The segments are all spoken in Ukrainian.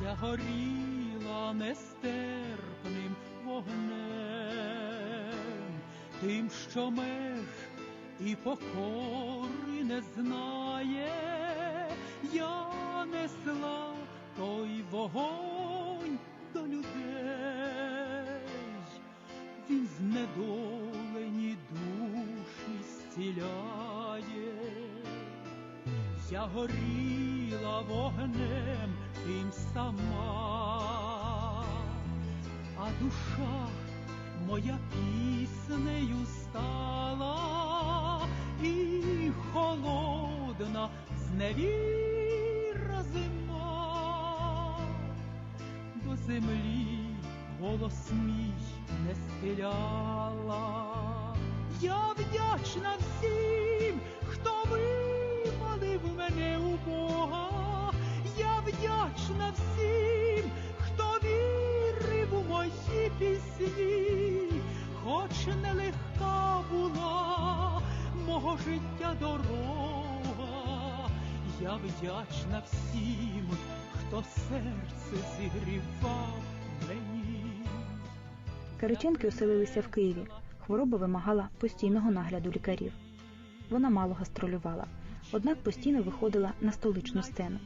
вся горіла нестерпним вогнем, тим, що меж і покори не знає, я несла той вогонь до людей, він знедолені душі зціляє. Я горіла вогнем тим сама, а душа моя піснею стала і холодна зневіра зима до землі голос мій не схиляла. Я вдячна всім, хоч нелегка була мого життя дорога. Я вдячна всім, хто серце зігрівав мені. Кириченки оселилися в Києві. Хвороба вимагала постійного нагляду лікарів. Вона мало гастролювала, однак постійно виходила на столичну сцену.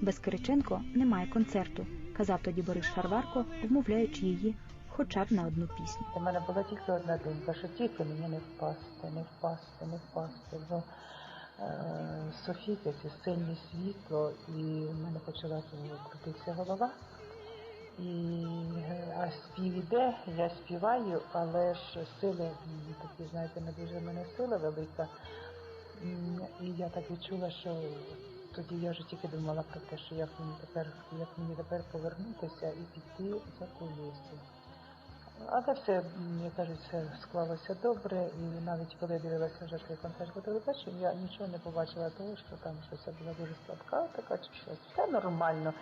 Без Кириченко немає концерту, казав тоді Борис Шарварко, вмовляючи її хоча б на одну пісню. У мене була тільки одна думка, що тільки мені не впасти, не впасти, не впасти. Бо е, Софійка це сильне світло, і в мене почала крутитися голова. І е, а спів іде, я співаю, але ж сили такі, знаєте, не дуже в мене сила велика. І я так відчула, що тоді я вже тільки думала про те, що як мені тепер, як мені тепер повернутися і піти за кулісі. Але все, мені все склалося добре, і навіть коли я дивилася вже цей концерт по телебаченню, я нічого не побачила того, що там щось була дуже слабка, така чи щось. Все нормально.